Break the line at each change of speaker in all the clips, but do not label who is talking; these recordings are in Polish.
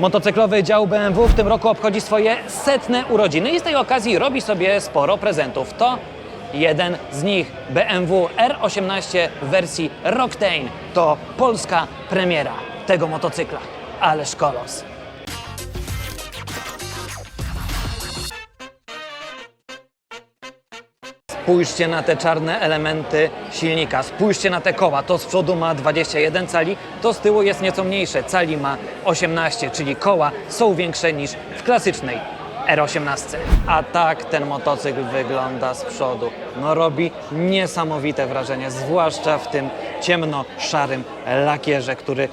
Motocyklowy dział BMW w tym roku obchodzi swoje setne urodziny i z tej okazji robi sobie sporo prezentów. To jeden z nich. BMW R18 w wersji Rocktane. To polska premiera tego motocykla. Ależ kolos. Spójrzcie na te czarne elementy silnika, spójrzcie na te koła. To z przodu ma 21 cali, to z tyłu jest nieco mniejsze. Cali ma 18, czyli koła są większe niż w klasycznej R18. A tak ten motocykl wygląda z przodu. No robi niesamowite wrażenie, zwłaszcza w tym ciemno-szarym lakierze, który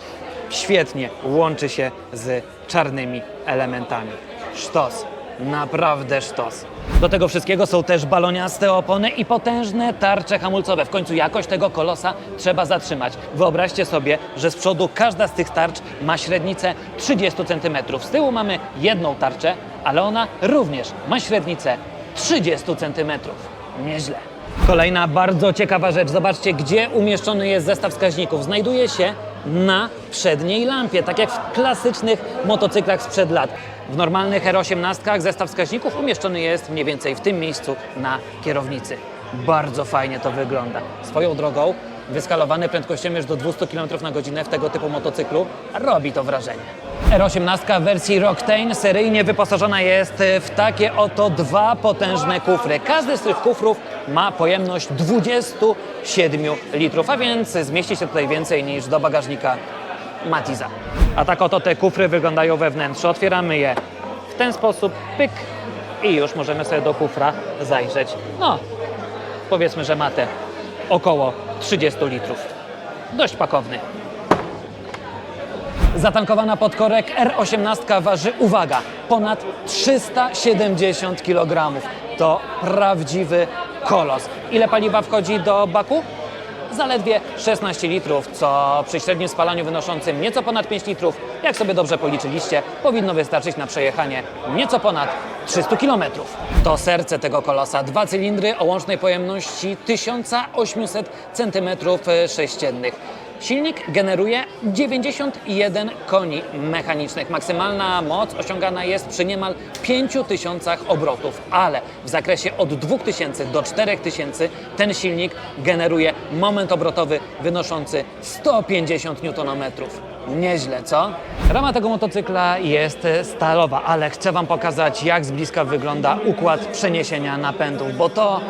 świetnie łączy się z czarnymi elementami. Sztos. Naprawdę sztos. Do tego wszystkiego są też baloniaste opony i potężne tarcze hamulcowe. W końcu jakość tego kolosa trzeba zatrzymać. Wyobraźcie sobie, że z przodu każda z tych tarcz ma średnicę 30 cm. Z tyłu mamy jedną tarczę, ale ona również ma średnicę 30 cm. Nieźle. Kolejna bardzo ciekawa rzecz. Zobaczcie, gdzie umieszczony jest zestaw wskaźników. Znajduje się na przedniej lampie, tak jak w klasycznych motocyklach sprzed lat. W normalnych R18 zestaw wskaźników umieszczony jest mniej więcej w tym miejscu na kierownicy. Bardzo fajnie to wygląda. Swoją drogą, wyskalowany prędkościomierz do 200 km na godzinę w tego typu motocyklu robi to wrażenie. R18 w wersji Rocktane seryjnie wyposażona jest w takie oto dwa potężne kufry. Każdy z tych kufrów ma pojemność 27 litrów, a więc zmieści się tutaj więcej niż do bagażnika Matiza. A tak oto te kufry wyglądają we wnętrzu. Otwieramy je w ten sposób, pyk i już możemy sobie do kufra zajrzeć. No, powiedzmy, że ma te około 30 litrów. Dość pakowny. Zatankowana pod korek R18 waży, uwaga, ponad 370 kg. To prawdziwy kolos. Ile paliwa wchodzi do baku? Zaledwie 16 litrów, co przy średnim spalaniu wynoszącym nieco ponad 5 litrów, jak sobie dobrze policzyliście, powinno wystarczyć na przejechanie nieco ponad 300 km. To serce tego kolosa. Dwa cylindry o łącznej pojemności 1800 cm3. Silnik generuje 91 koni mechanicznych. Maksymalna moc osiągana jest przy niemal 5000 obrotów, ale w zakresie od 2000 do 4000 ten silnik generuje moment obrotowy wynoszący 150 Nm. Nieźle, co? Rama tego motocykla jest stalowa, ale chcę Wam pokazać, jak z bliska wygląda układ przeniesienia napędów, bo to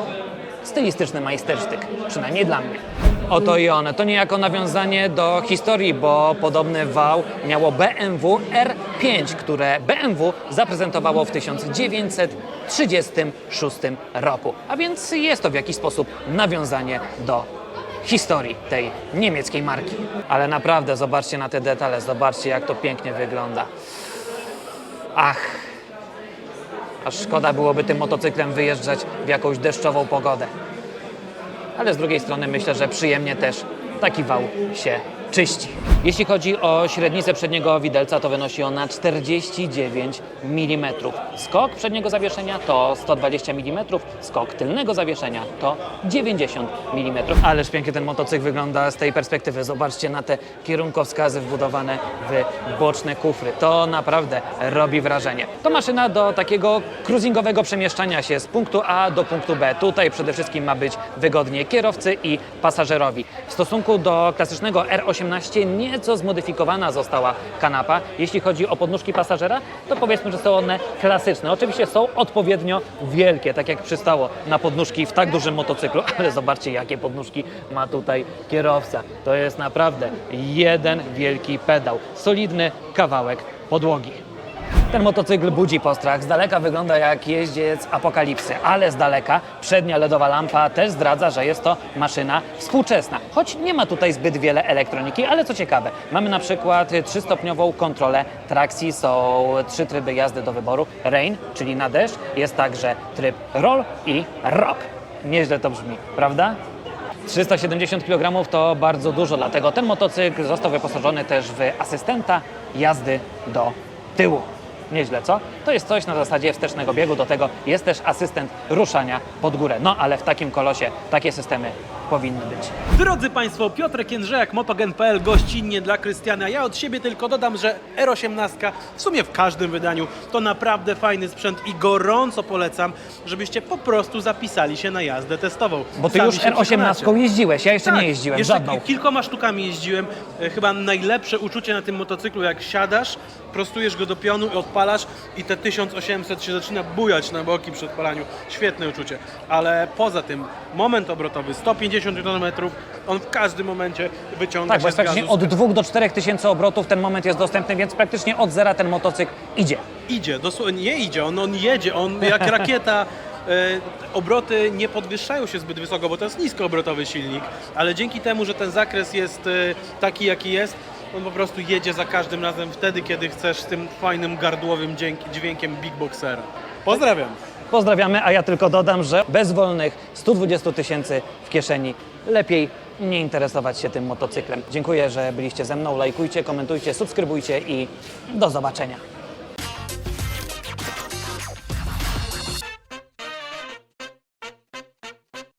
stylistyczny majstersztyk, przynajmniej dla mnie. Oto i one. To niejako nawiązanie do historii, bo podobny wał miało BMW R5, które BMW zaprezentowało w 1936 roku. A więc jest to w jakiś sposób nawiązanie do historii tej niemieckiej marki. Ale naprawdę zobaczcie na te detale, zobaczcie jak to pięknie wygląda. Ach, aż szkoda byłoby tym motocyklem wyjeżdżać w jakąś deszczową pogodę ale z drugiej strony myślę, że przyjemnie też taki wał się czyści. Jeśli chodzi o średnicę przedniego widelca, to wynosi ona 49 mm. Skok przedniego zawieszenia to 120 mm, skok tylnego zawieszenia to 90 mm. Ależ pięknie ten motocykl wygląda z tej perspektywy. Zobaczcie na te kierunkowskazy wbudowane w boczne kufry. To naprawdę robi wrażenie. To maszyna do takiego cruisingowego przemieszczania się z punktu A do punktu B. Tutaj przede wszystkim ma być wygodnie kierowcy i pasażerowi. W stosunku do klasycznego R18 nieco zmodyfikowana została kanapa. Jeśli chodzi o podnóżki pasażera, to powiedzmy, że są one klasyczne. Oczywiście są odpowiednio wielkie, tak jak przystało na podnóżki w tak dużym motocyklu, ale zobaczcie, jakie podnóżki ma tutaj kierowca. To jest naprawdę jeden wielki pedał, solidny kawałek podłogi. Ten motocykl budzi postrach. Z daleka wygląda jak jeździec apokalipsy, ale z daleka przednia LEDowa lampa też zdradza, że jest to maszyna współczesna. Choć nie ma tutaj zbyt wiele elektroniki, ale co ciekawe, mamy na przykład trzystopniową kontrolę trakcji, są trzy tryby jazdy do wyboru. Rain, czyli na deszcz, jest także tryb roll i rock. Nieźle to brzmi, prawda? 370 kg to bardzo dużo, dlatego ten motocykl został wyposażony też w asystenta jazdy do tyłu. Nieźle, co? To jest coś na zasadzie wstecznego biegu, do tego jest też asystent ruszania pod górę. No ale w takim kolosie takie systemy powinny być.
Drodzy Państwo, Piotrek Jędrzejak, motogen.pl, gościnnie dla Krystiana. Ja od siebie tylko dodam, że R18 w sumie w każdym wydaniu to naprawdę fajny sprzęt i gorąco polecam, żebyście po prostu zapisali się na jazdę testową.
Bo ty
Sami
już
się przekonacie.
R18 jeździłeś, ja jeszcze
Tak,
nie jeździłem
jeszcze
żadną.
kilkoma sztukami jeździłem. E, Chyba najlepsze uczucie na tym motocyklu, jak siadasz, prostujesz go do pionu i odpalasz i te 1800 się zaczyna bujać na boki przy odpalaniu. Świetne uczucie. Ale poza tym, moment obrotowy 150 Nm, on w każdym momencie wyciąga
Tak, bo jest praktycznie od 2 do 4 tysięcy obrotów ten moment jest dostępny, więc praktycznie od zera ten motocykl idzie.
Idzie, dosłownie nie idzie, on, on jedzie, on jak rakieta. e, Obroty nie podwyższają się zbyt wysoko, bo to jest niskoobrotowy silnik, ale dzięki temu, że ten zakres jest e, taki, jaki jest, on po prostu jedzie za każdym razem wtedy, kiedy chcesz z tym fajnym gardłowym dźwięk- dźwiękiem Big Boxera. Pozdrawiam!
Pozdrawiamy, a ja tylko dodam, że bez wolnych 120 tysięcy w kieszeni lepiej nie interesować się tym motocyklem. Dziękuję, że byliście ze mną. Lajkujcie, komentujcie, subskrybujcie i do zobaczenia.